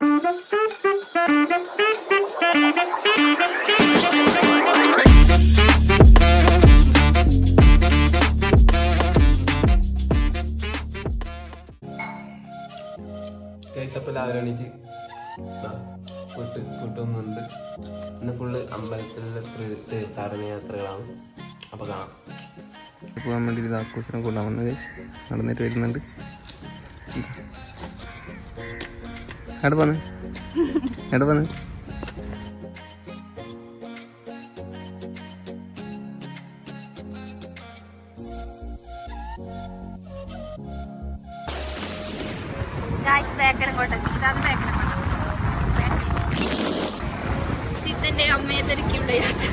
കേസപ്പ് രാവിലെ എണീച്ച് കൂട്ട് കൂട്ടുന്നുണ്ട് ഇന്ന് ഫുള്ള് അമ്പലത്തിലെ തീർത്ഥാടന യാത്രകളാണ്. അപ്പൊ കാണാം. പോകാൻ വേണ്ടി ദാക്കൂസിനെ കൊണ്ടാൻ വന്നത് നടന്നിട്ട് വരുന്നുണ്ട്. എവിടെ പോന്ന്? എവിടെ പോന്ന്? സിദ്ധന്റെ അമ്മയെ തിരക്കിയുള്ള യാത്ര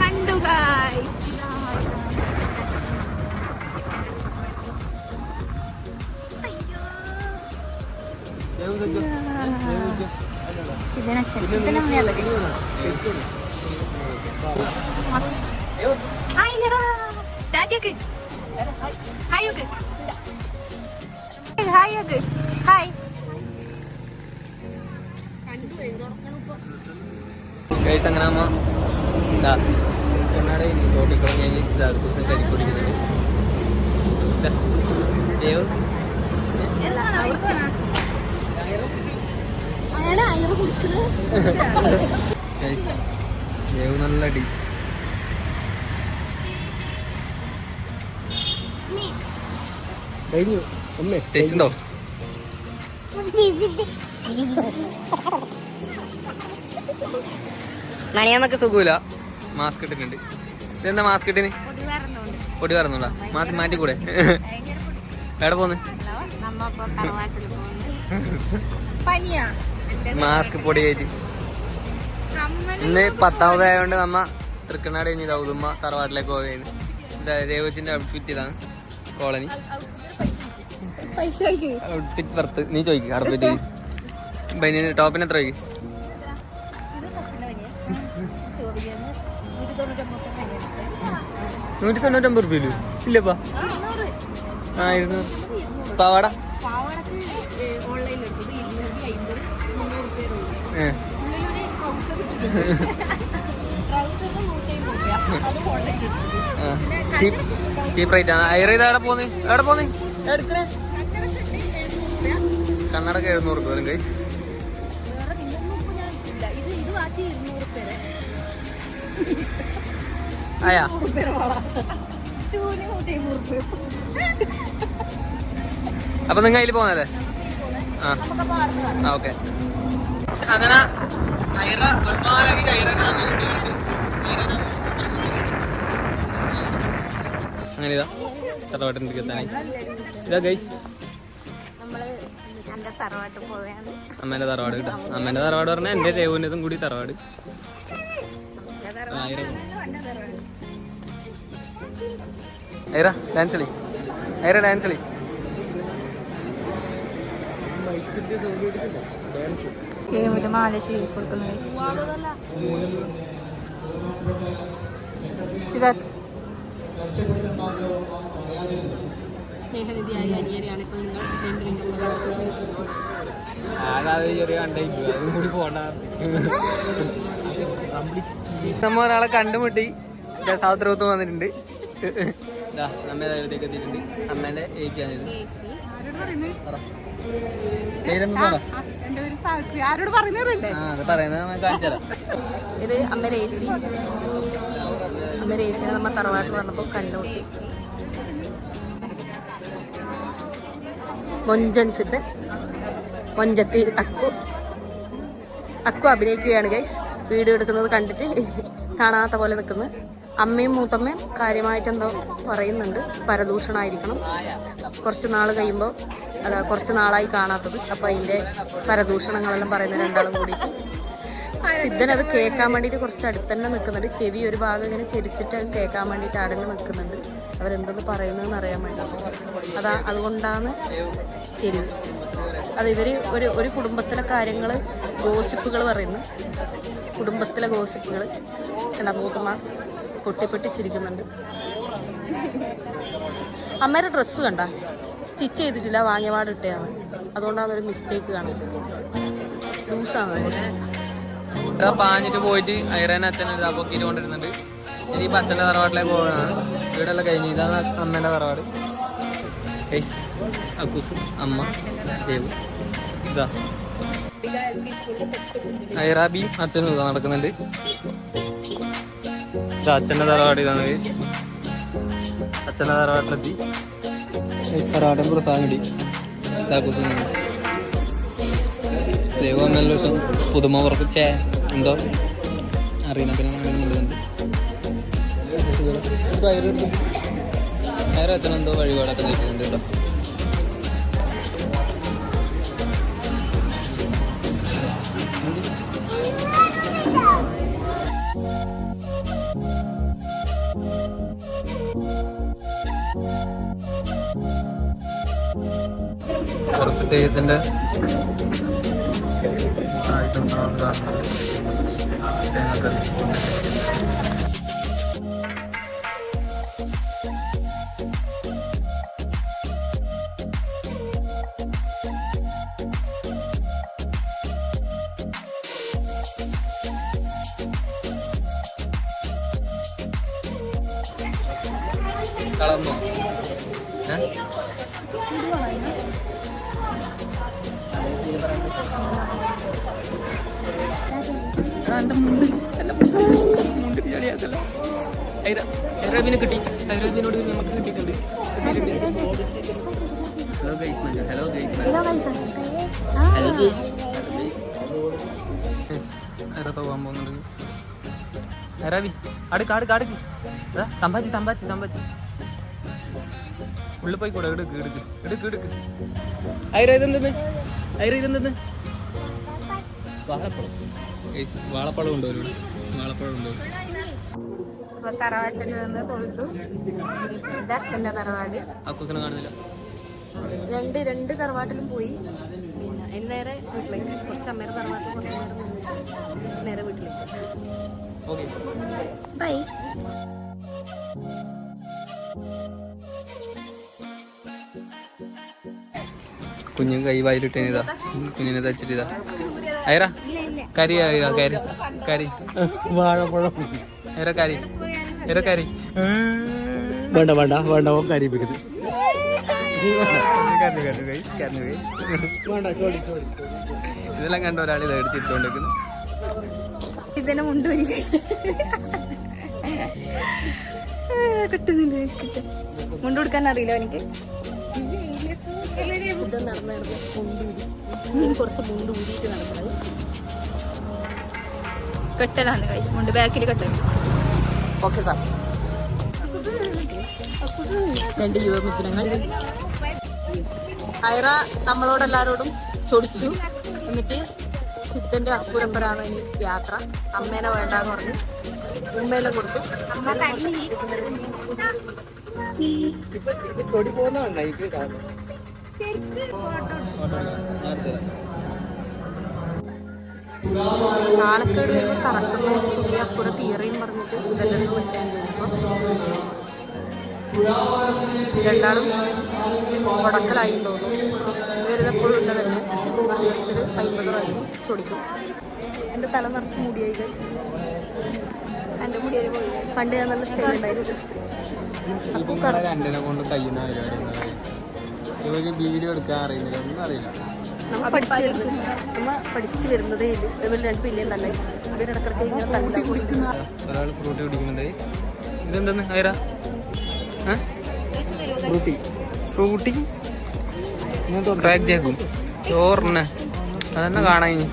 കണ്ടു ഗായ്സ് സിദ്ധനച്ഛൻ സിദ്ധനമ്മയാണ് ഹായ് ലടാ ഡാഡിയൊക്കെ ഹായ് ഒക്കെ ഹായ് ഒക്കെ ഹായ് ഗൈസ് അങ്ങനെ അമ്മ എന്താ എന്നാടെ തോട്ടിക്കുളം കഴിഞ്ഞ് ഇതാ, ദേവ്. അങ്ങനെ അയറ് കുടിക്കുന്നത് നല്ല അടി. ടേസ്റ്റ് ഉണ്ടോ? നനയാന്നൊക്കെ സുഖമില്ല. മാസ്ക് ഇട്ടിട്ടുണ്ട്. ഇതെന്താ മാസ്ക് ഇട്ടിന്? പൊടി പറഞ്ഞോളാ മാസ്ക് മാറ്റിക്കൂടെ? എവിടെ പോന്ന്. പനിയാ? മാസ്ക് പൊടി കയറ്റി. ഇന്ന് പത്താമതായതുകൊണ്ട് നമ്മ തൃക്കണ്ണാട് കഴിഞ്ഞ് ദൗതുമ്മ തറവാട്ടിലേക്ക് പോവുകയാണ്. രേവച്ചിന്റെ ഔട്ട്ഫിറ്റ് ഇതാണ്. കോളനി. ഔട്ട്ഫിറ്റ് പുറത്ത് നീ ചോദിക്കും അറുപത്തി ബനിയന് ടോപ്പിന് എത്ര ചോദിക്കും? നൂറ്റി തൊണ്ണൂറ്റമ്പത് റുപ്യല്ലോ ഇല്ലപ്പാ ആ ഇരുന്നൂറ്. പാവാട ചീപ്പ് ചീപ്പ് റേറ്റ്. ആണ് ഐറ ഇത് എവിടെ പോന്ന്? എവിടെ പോന്ന്? എടുക്കണേ കണ്ണടക്ക് എഴുന്നൂറ് രൂപ. വരും കൈ. വേറെ പിന്നൊന്നും ഇപ്പൊ ഞാൻ ഇല്ല ഇത് ഇത് മാറ്റി ഇരുന്നൂറ് പേര് ആയാ. പേര് വാടാ ചൂന് നൂറ്റി അമ്പത് രൂപ അപ്പൊ നിങ്ങൾ അതിൽ പോന്നല്ലേ ആ ഓക്കെ. അങ്ങനെ അങ്ങനെ ഇതാ എത്താനായി ഇതാ ഗൈ. അമ്മേന്റെ തറവാട് കേട്ടോ. അമ്മേന്റെ തറവാട് പറഞ്ഞാൽ എന്റെ രേവുന്നതും കൂടി തറവാട്. ഐറ ഐറ ഡാൻസ് കളി. ഐറ ഡാൻസ് കളി. ഒരു മാല ശരി കൊടുക്കുന്നത് സിദ്ധാർത്ഥ്. സ്നേഹനിധിയായ അനിയനെയാണ് ഇപ്പോൾ നിങ്ങൾ നമ്മ ഒരാളെ കണ്ടുമുട്ടി. സാത്രത്ത് വന്നിട്ടുണ്ട്. ഇതാ എത്തിയിട്ടുണ്ട് ഏച്ചിയാണിത്. ഇത് അമ്മ ഏച്ചി. അമ്മ ഏച്ചിനെ നമ്മ തറവാട്ടിൽ വന്നപ്പോൾ കണ്ടുമുട്ടി മൊഞ്ചൻസിട്ട് മൊഞ്ചത്തി അക്കു. അക്കു അഭിനയിക്കുകയാണ് ഗൈസ് വീഡിയോ എടുക്കുന്നത് കണ്ടിട്ട് കാണാത്ത പോലെ നിൽക്കുന്നു. അമ്മയും മൂത്തമ്മയും കാര്യമായിട്ട് എന്തോ പറയുന്നുണ്ട്. പരദൂഷണമായിരിക്കണം കുറച്ച് നാൾ കഴിയുമ്പോൾ അത് കുറച്ച് നാളായി കാണാത്തത്. അപ്പം അതിന്റെ പരദൂഷണങ്ങളെല്ലാം പറയുന്ന രണ്ടാളും കൂടി സിദ്ധൻ അത് കേൾക്കാൻ വേണ്ടിയിട്ട് കുറച്ച് അടുത്ത് തന്നെ നിൽക്കുന്നുണ്ട്. ചെവി ഒരു ഭാഗം ഇങ്ങനെ ചെരിച്ചിട്ട് കേൾക്കാൻ വേണ്ടിയിട്ട് അടങ്ങി നിൽക്കുന്നുണ്ട്. അവരെന്തെന്ന് പറയുന്നതെന്ന് അറിയാൻ വേണ്ടിയിട്ട്. അതാ അതുകൊണ്ടാണ് ചെരിവ് അത് ഇവർ ഒരു ഒരു കുടുംബത്തിലെ കാര്യങ്ങൾ ഗോസിപ്പുകൾ പറയുന്നു. കുടുംബത്തിലെ ഗോസിപ്പുകൾ കണ്ട മൂത്തമ്മ? പൊട്ടി പൊട്ടി അമ്മയുടെ ഡ്രസ്സ് കണ്ട? സ്റ്റിച്ച് ചെയ്തിട്ടില്ല വാങ്ങിയ പാട് ഇട്ടയാണ് അതുകൊണ്ടാണ് ഒരു മിസ്റ്റേക്ക് ഇതാ പാഞ്ഞിട്ട് പോയിട്ട് ഐറൻ അച്ഛനെ ഇതാ പൊക്കിയിട്ട് കൊണ്ടിരുന്നുണ്ട് ഇനി ഇപ്പൊ തറവാട്ടിലേക്ക് ഇവിടെ വീടെല്ലാം കഴിഞ്ഞു. ഇതാണ് അമ്മേന്റെ തറവാട്. അമ്മ ദേവ്. ഇതാ. അച്ഛനും നടക്കുന്നുണ്ട്. അച്ഛന്റെ തറവാട് ഇതാണ് guys. അച്ഛന്റെ തറവാട്ടിലെത്തി. ഗൈസ്, തറവാട്ടിൽ പ്രസാദം കിട്ടി ഇതാ കുസു ദൈവം നല്ല ദിവസം പുതുമ പുറപ്പിച്ചേ എന്തോ? അറിയുന്ന പിന്നെ കൊണ്ടുവന്നുണ്ട് വേറെ എത്തണം എന്തോ വഴിപാടൊക്കെ നിൽക്കുന്നുണ്ട് കേട്ടോ. കുറച്ച് തെയ്യത്തിന്റെ കളർന്നോ ഹൈറബിനെ കിട്ടി. ഹൈറബിനോട് നമുക്ക് കിട്ടിയിട്ടുണ്ട്. Hello guys hello guys hello ഹൈറത്ത് പോകാൻ പോകുന്നുണ്ട് ഹൈറാബി അടുക്ക് അടുക്ക് അടുക്ക് തമ്പാച്ചി തമ്പാച്ചി തമ്പാച്ചി. ഉള്ളിൽ പോയി കൂടെ എടുക്ക് എടുക്ക്. എടുക്ക് എടുക്ക്. ഐറ ഇതെന്തെന്ന്? ഐറ ഇതെന്തെന്ന്? വാഴപ്പഴം ഗൈസ്, വാഴപ്പഴം ഉണ്ടോ ഇവിടെ? വാഴപ്പഴം ഉണ്ടോ? അപ്പൊ തറവാട്ടിൽ നിന്ന് തൊഴുതു. തറവാട്. അക്കൂസിനെ കാണുന്നില്ല. രണ്ട് രണ്ട് തറവാട്ടിലും പോയി. പിന്നെ എന്നേരെ വീട്ടിലേക്ക്. കുറച്ച് അമ്മേരെ തറവാട്ടിൽ കുറച്ച് നേരം നിന്നിട്ട് നേരെ വീട്ടിലേക്ക്. ഓക്കെ. ബൈ. കുഞ്ഞും കൈ വായിലിട്ടാ കുഞ്ഞിനെ തച്ചിട്ടാ ഐറ കരി അറിയാം കരി. കരി. വാഴപ്പഴം. ഐറ കരി? ഐറ കരി? വേണ്ട വേണ്ട വേണ്ട ഓ കരിപ്പിക്കുന്നത് ഇതെല്ലാം കണ്ട ഒരാൾ ഇത് എടുത്തിട്ടുകൊണ്ടിരിക്കുന്നു. ഇതിനെ മുണ്ട് കൊടുക്കാൻ അറിയില്ല എനിക്ക് ഇത് നടന്നു കുറച്ച് മുണ്ട് ഊരിയിട്ട് നടക്കുന്നത്. കെട്ടലാണ് കൈ മുണ്ട് ബാക്കിൽ കെട്ടൽ ഓക്കെ സാർ രണ്ട് യുവമിത്രങ്ങൾ ഐറ നമ്മളോടെല്ലാരോടും ചൊടിച്ചു എന്നിട്ട് സിദ്ധന്റെ അക്കൂരമ്പരാണ് ഇനി യാത്ര അമ്മേനെ വേണ്ടാന്ന് പറഞ്ഞു ഉമ്മയിലെ കൊടുത്തു നാളക്കേട് വരുമ്പോൾ കറക്റ്റുന്നു പുതിയ അപ്പുറ തീറയും പറഞ്ഞിട്ട് ഇതെല്ലാം നിൽക്കാൻ ചോദിച്ചപ്പോൾ രണ്ടാളും മുടക്കലായി തോന്നും വരുന്നപ്പോഴും ഉണ്ട് തന്നെ ഒരു ദിവസത്തിൽ അമ്പത് പ്രാവശ്യം ചൊടിക്കും. എന്റെ തല നിറച്ച് മുടിയായി guys. എന്റെ മുടിയായി പണ്ട് ഞാൻ നല്ല സ്റ്റൈൽ ഉണ്ടായിരുന്നു. കൊണ്ട് കഴിയുന്ന പരിപാടി വീഡിയോ എടുക്കാൻ അറിയുന്നില്ല. ഒന്നും അറിയില്ല. നമ്മ പഠിച്ച് നമ്മൾ പഠിച്ചു വരുന്നതേ ഇല്ല ഇവർ രണ്ട് പിന്നെയും നല്ല ഇവരിടക്കിടക്ക് ഇങ്ങനെ തല്ല കുടിക്കുന്ന ഒരാൾ ഫ്രൂട്ടി കുടിക്കുന്നുണ്ട്. ഇതെന്താണ് ഐറ ഫ്രൂട്ടി. ഫ്രൂട്ടി? ക്രാക്ക് ജാക്കും ചോറിന്. അതെന്നെ കാണാൻ ഇനി?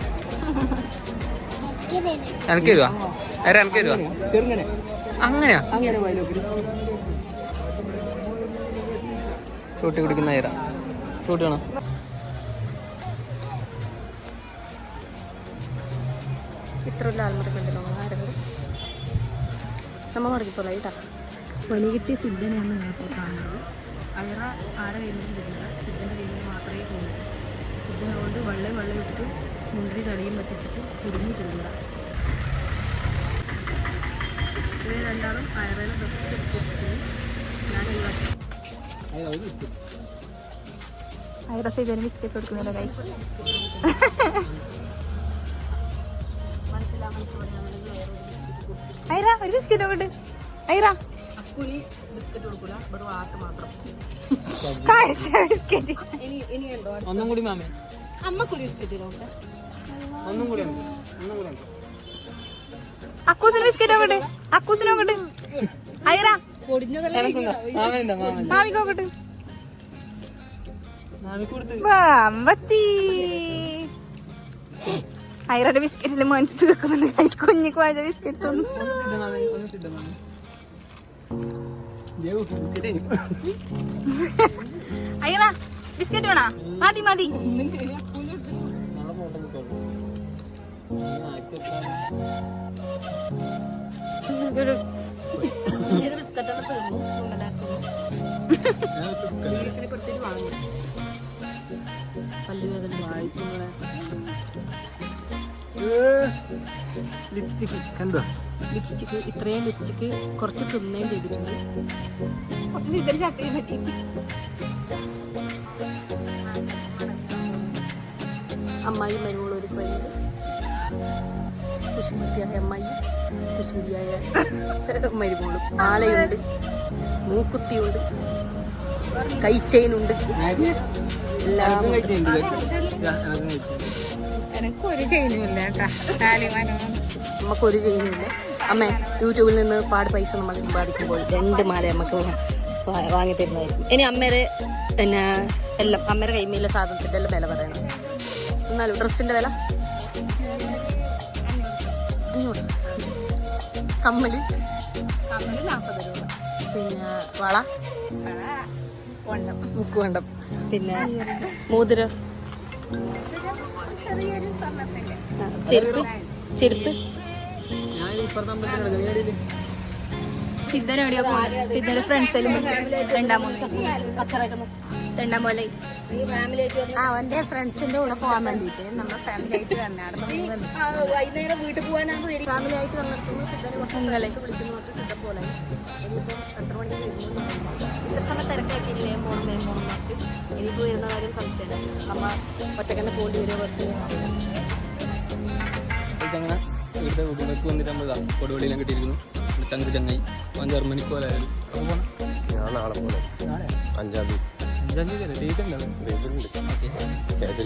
എനിക്ക് തരുവാ? ഐറ എനിക്ക് തരുവാ? ചെറുങ്ങനെ. അങ്ങനെയാ? ഫ്രൂട്ടി കുടിക്കുന്ന ഐറ ഫ്രൂട്ടി വേണം? ഇത്ര വലിയ ആരുണ്ട് നമ്മൾ ആരെങ്കിലും കേട്ടോ. പണി കിട്ടിയ സിദ്ധനെയാണ് ഞങ്ങളിപ്പോൾ കാണുന്നത് അയറ ആരെ കയ്യിലും വരുന്നില്ല സിദ്ധന്റെ കയ്യിൽ മാത്രമേ പോകുന്നു സിദ്ധൻ അതുകൊണ്ട് വെള്ളം വെള്ളം ഇട്ടിട്ട് മുന്തിരി തടിയും പറ്റിച്ചിട്ട് കുടുങ്ങിയിട്ടില്ല ഇവർ രണ്ടാളും തൊട്ട് ഞാൻ ഒഴിവാക്കി ഐറ സൈതന് ബിസ്ക്കറ്റ് കൊടുക്കുന്നില്ല കൈ ഐറ ഒരു ബിസ്ക്കറ്റ് കൊണ്ട് ഐറ അക്കുനി ബിസ്ക്കറ്റ് കൊടുക്കൂല വെറും ആട്ട് മാത്രം. കാഴ്ച ബിസ്ക്കറ്റ്. ഇനി ഇനി ഉണ്ടോ? ഒന്നും കൂടി മാമേ. അമ്മക്കൊരു ബിസ്ക്കറ്റ് നോക്കട്ടെ ഒന്നും കൂടി ഒന്നും കൂടി അക്കൂസിന് ബിസ്ക്കറ്റ് നോക്കട്ടെ അക്കൂസിന് നോക്കട്ടെ ഐറ മാമ എന്താ ഐറയുടെ ബിസ്ക്കറ്റിൽ മനസ്സിൽ തീർക്കുന്നുണ്ട് കൈ കുഞ്ഞു കുഴച്ച ബിസ്ക്കറ്റ് കിട്ടി ഐറ ബിസ്ക്കറ്റ് വേണോ മതി മതി നാളെ പല്ലുവേദന കിട്ടുള്ളൂ ബിസ്ക്കറ്റ് തീർന്നു ഭീഷണിപ്പെടുത്തിട്ട് വാങ്ങി പല്ലുവേദന ലിപ്സ്റ്റിക് കണ്ടോ ലിപ്സ്റ്റിക്ക് ഇത്രയും ലിപ്സ്റ്റിക്ക് കുറച്ച് തിന്നുകയും ചെയ്തിട്ടുണ്ട്. ഇതൊരു ചട്ടയും പറ്റി അമ്മായി മരുമോൾ ഒരു പയ്യുണ്ട് കുശുമതിയായ അമ്മായി കുശുമിയായ മരുമോളും ആലയുണ്ട് മൂക്കുത്തിയുണ്ട് കൈച്ചെയിനുണ്ട് എല്ലാം ഒരു കേട്ടാ. താലിമാനോ നമുക്കൊരു ചെയ്യുന്നില്ല അമ്മ യൂട്യൂബിൽ നിന്ന് പാട് പൈസ നമ്മൾ സമ്പാദിക്കുമ്പോൾ രണ്ട് മാല നമുക്ക് വാങ്ങി തരുന്നതായിരിക്കും. ഇനി അമ്മയുടെ പിന്നെ എല്ലാം അമ്മയുടെ കൈമയിലെ സാധനത്തിന്റെ എല്ലാം വില പറയണം. എന്നാലും ഡ്രസ്സിന്റെ വില? അഞ്ഞൂറ്. കമ്മൽ? നാൽപ്പത് രൂപ. പിന്നെ വള? മുക്കുവണ്ടം പിന്നെ മോതിരം? ചെരുപ്പ് ചെരുപ്പ്? സിദ്ധൻ എവിടെയോ പോകുന്നത് സിദ്ധന്റെ ഫ്രണ്ട്സിലും രണ്ടാമൂന്ന്. രണ്ടാമൂല ആ അവന്റെ ഫ്രണ്ട്സിന്റെ കൂടെ പോകാൻ വേണ്ടിയിട്ട് നമ്മുടെ ഫാമിലി ആയിട്ട് തന്നെ വൈകുന്നേരം വീട്ടിൽ പോകാനാണ് ഫാമിലി ആയിട്ട് വന്നിട്ടുണ്ട് സിദ്ധനെ കുറച്ച്. വിളിക്കുന്നു സിദ്ധം പോലെ ഇനിയിപ്പം എത്ര മണിക്ക് ഇത്ര സമയം തിരക്കാക്കി വേഗം പോകണം വേഗം പോകണം കാര്യം സംശയമില്ല. അമ്മ ഒറ്റക്കന്നെ പോകേണ്ടി വരുമോ ബസ് അങ്ങനെ ഇവിടുത്തെ ഉടുമ്പക്ക് വന്നിട്ട് നമ്മൾ കൊടുവള്ളിയിലും കിട്ടിയിരിക്കുന്നു. ഇവിടെ ചങ്ക് ചങ്ങായി. അവൻ ജർമ്മനിക്ക് പോലെ ആയാലും നാളെ പോലെ അഞ്ചാം തീയതി.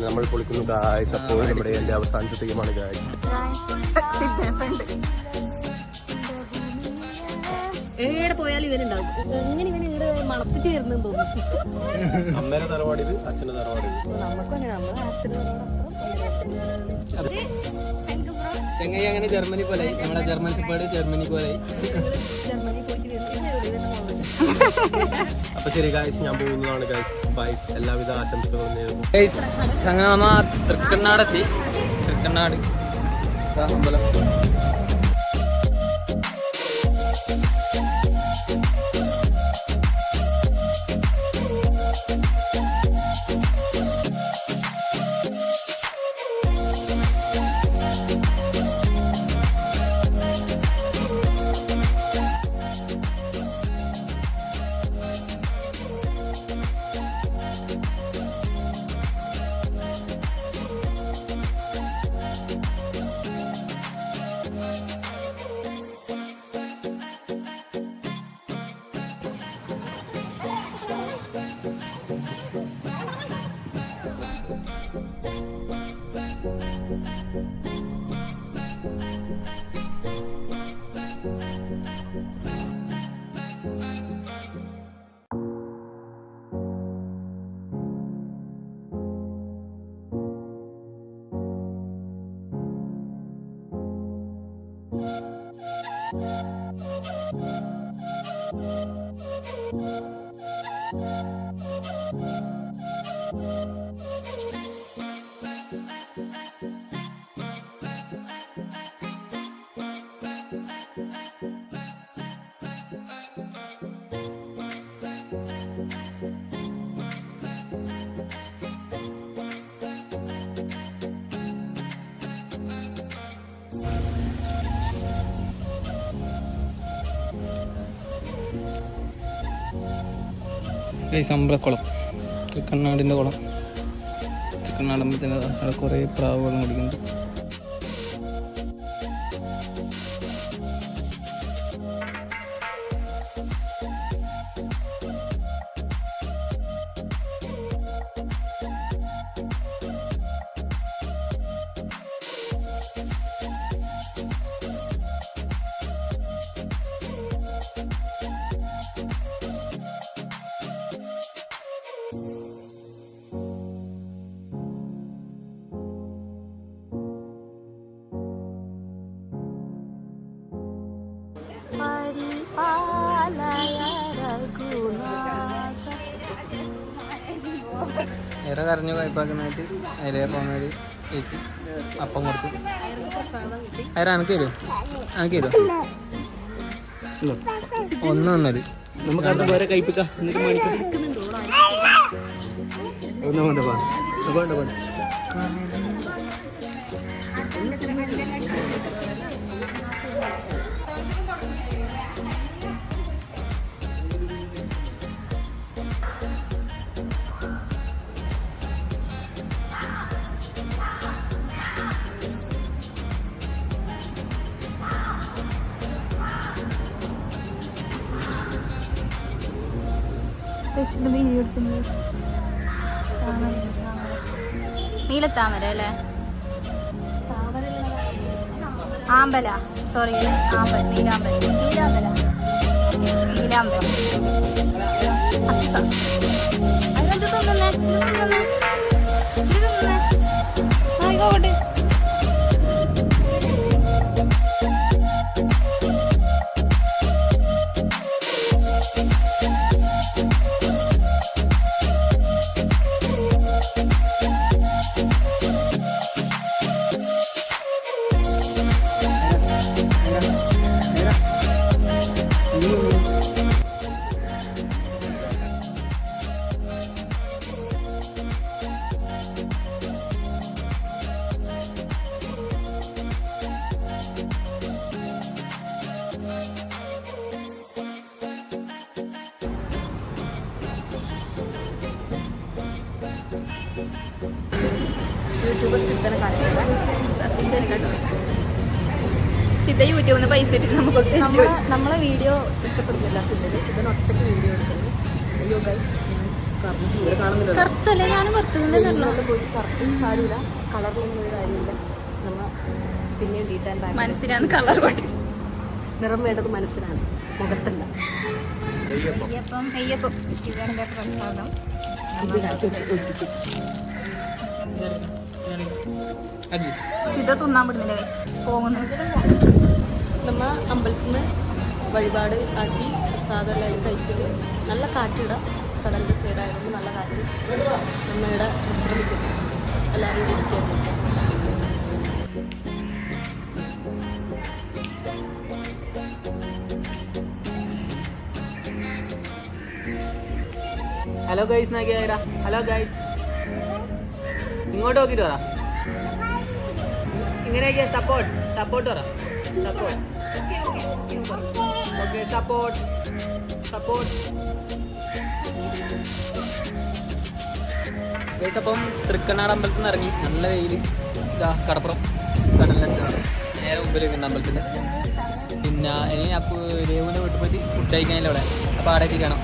നമ്മൾ പൊളിക്കുന്നു ഗായ്സ് അപ്പോൾ നമ്മുടെ എന്റെ അവസാനത്തെ ഗായ്സ് എവിടെ പോയാലും ഇവരുണ്ടാവും. എങ്ങനെ ഇവന് ഇവിടെ വരുന്നെന്ന് തോന്നുന്നു. അമ്മേരെ തറവാടി ഇത് അച്ഛന്റെ തറവാട് ഇത് നമുക്കും അങ്ങനെ നമ്മളെ ചങ്ങായി അങ്ങനെ ജർമ്മനി പോലെ നമ്മളെ ജർമ്മൻ ഷിപ്പാട് ജർമ്മനി പോലെ അപ്പോൾ ശരി ഗായ്സ് ഞാൻ പോകുന്നതാണ് ഗായ്സ് ബൈ എല്ലാവിധ ആശംസകളും നേരുന്നു. ഗൈസ് സംഗമ തൃക്കണ്ണാടെത്തി. തൃക്കണ്ണാട്. അമ്പലം. Thank you. സൈസ് അമ്പലക്കുളം തൃക്കണ്ണാടിന്റെ കുളം. കണ്ണാടുമ്പോൾ തന്നെ അവിടെ കുറേ പ്രാവുകളും കുടിക്കുന്നുണ്ട് ഏറെ കരഞ്ഞു കയ്പാക്കുന്നതായിട്ട് അതിലേ പോകുന്നത് ചേച്ചി അപ്പം കൊടുത്തു. അതിന് അനക്ക് തരുമോ അനക്ക് തരുമോ ഒന്ന് തന്നത് നമുക്ക് അടുത്ത വേറെ കഴിപ്പിക്കാം എന്നിട്ട് മേടിക്കാം ഒന്നും വേണ്ട വാ. വേണ്ട വേണ്ട നീലത്താമര അല്ലേ? ആമ്പല. സോറി ആമ്പൽ. നീലാമ്പൽ. നീലാമ്പല. നീലാമ്പൽ അത്ത. തോന്നുന്നേ? തിന്നുന്നേ? ആയിക്കോട്ടെ. കറുത്തല്ലേ ഞാൻ കറക്റ്റും സാരമില്ല. കളറിലൊന്നും ഒരു കാര്യമില്ല. നമ്മ പിന്നെയും ഡീറ്റാൻ ബാക്ക് മനസ്സിനാണ് കളർ കൊണ്ട് നിറം വേണ്ടത് മനസ്സിനാണ് മുഖത്തല്ല. അയ്യപ്പം അയ്യപ്പം ഇതാണ് കേട്ട പ്രസാദം. സിദ്ധ തിന്നാൻ വിടുന്നില്ല? പോകുന്നു. നമ്മ അമ്പലത്തിൽ നിന്ന് വഴിപാട് ആക്കി പ്രസാദമെല്ലാം കഴിച്ചിട്ട് നല്ല കാറ്റിടാം കടലിന്റെ സൈഡായതുകൊണ്ട് നല്ല കാറ്റ് നമ്മയുടെ വിശ്രമിക്കുന്നു. എല്ലാവരും ഇരിക്കുകയാണ്. ഹലോ ഗൈസ് നോക്കിയാ ഹലോ ഗൈസ് ഇങ്ങോട്ട് നോക്കിട്ട് പറ. ഇങ്ങനെയൊക്കെ സപ്പോർട്ട് സപ്പോർട്ട് പറ. Support okay support support guys അപ്പം തൃക്കണ്ണാട് അമ്പലത്തിൽ നിന്ന് ഇറങ്ങി. നല്ല വെയിൽ ഇതാ കടപ്പുറം. കടലിനടുത്ത് നേരെ മുമ്പിലേക്ക് ഉണ്ട് അമ്പലത്തിന്റെ. പിന്നെ ഇനി അപ്പു രേവുവിന്റെ വീട്ടിൽ പോയിട്ട് ഫുഡ് കഴിക്കാനില്ല അവിടെ അപ്പോൾ അവിടെ എത്തിക്കണം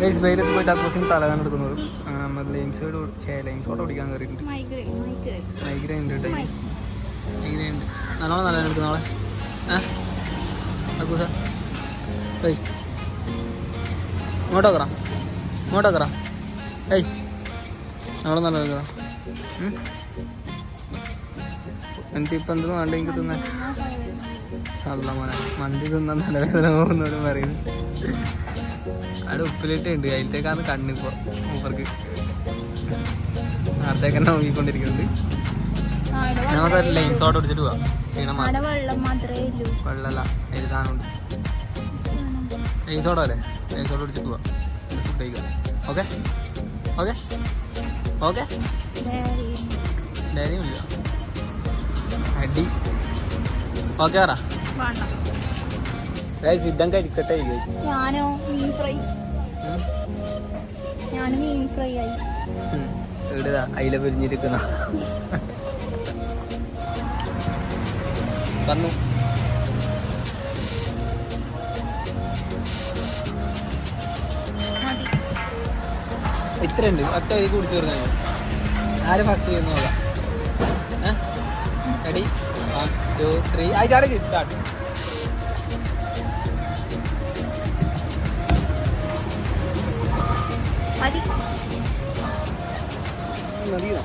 ഗൈസ് വെയിലത്ത് പോയിട്ട് അക്കൂസിന് തലകാൻ എടുക്കുന്നത്. നമ്മൾ ലൈംസ് സൈഡ് ചേ ലൈം ഓടിക്കാൻ കയറിയിട്ടുണ്ട് മൈഗ്രൈൻ ഉണ്ട് കേട്ടോ മൈഗ്രൈൻ ഉണ്ട്. നല്ലോണം നല്ല എടുക്കും നാളെ. ഏ? അക്കൂസ. ഏയ്. ഇങ്ങോട്ടോ കറ ഇങ്ങോട്ടോ കറ ഏയ്. നാളെ നല്ല എടുക്കാം എന്നിട്ട് ഇപ്പം എന്ത് വേണ്ട എനിക്ക് തിന്നാൻ? അല്ല മോനെ മന്തി തിന്നാൻ നല്ല വേദന പോകുന്നവരും പറയുന്നു. അവിടെ ഉപ്പിലിട്ടുണ്ട് അതിലത്തേക്കാണ് കണ്ണിപ്പോ മൂപ്പർക്ക്. നേരത്തേക്ക് തന്നെ നോക്കിക്കൊണ്ടിരിക്കുന്നുണ്ട്. നമുക്കൊരു ലൈൻ ഷോട്ട് അടിച്ചിട്ട് പോവാം. ക്ഷീണം മാറി വെള്ളം മാത്രമേ ഉള്ളൂ വെള്ളമല്ല സാധനമുണ്ട് ലൈൻ സോഡ അല്ലേ ലൈൻ ഷോട്ട് അടിച്ചിട്ട് പോവാം. ഫുഡ് കഴിക്കാം. ഓക്കെ ഓക്കെ ഓക്കെ ഡയറിയും ഇല്ല. അടി. ഓക്കെ പറ. സിദ്ധം കഴിക്കട്ടെ ഞാനോ മീൻ ഫ്രൈ. ഞാനും മീൻ ഫ്രൈ ആയി. ഇവിടെതാ അയില പൊരിഞ്ഞിരിക്കുന്ന. മതി ഇത്രയുണ്ട്. ഒറ്റ വരി കുടിച്ചു തീർന്നു ആര് ഫസ്റ്റ് ചെയ്യുന്ന നോക്കാം റെഡി വൺ ടു ത്രീ ആയിട്ടാണ് സ്റ്റാർട്ട് മതി. മതിയോ?